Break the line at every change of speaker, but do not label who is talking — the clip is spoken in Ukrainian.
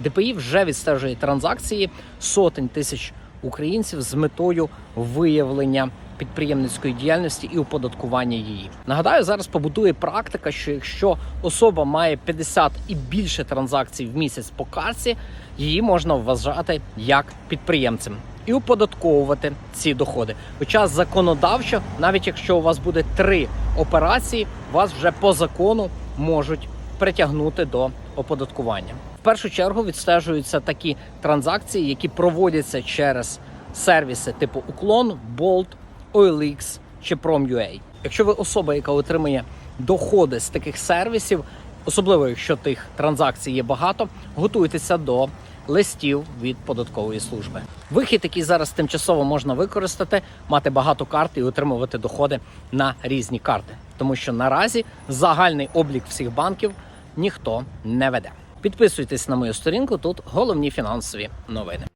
ДПІ вже відстежує транзакції сотень тисяч українців з метою виявлення підприємницької діяльності і оподаткування її. Нагадаю, зараз побудує практика, що якщо особа має 50 і більше транзакцій в місяць по карці, її можна вважати як підприємцем і оподатковувати ці доходи. Хоча законодавчо, навіть якщо у вас буде три операції, вас вже по закону можуть притягнути до оподаткування. В першу чергу відстежуються такі транзакції, які проводяться через сервіси типу Уклон, Bolt, OLX чи Prom.ua. Якщо ви особа, яка отримує доходи з таких сервісів, особливо якщо тих транзакцій є багато, готуйтеся до листів від податкової служби. Вихід, який зараз тимчасово можна використати, мати багато карт і отримувати доходи на різні карти, тому що наразі загальний облік всіх банків ніхто не веде. Підписуйтесь на мою сторінку. Тут головні фінансові новини.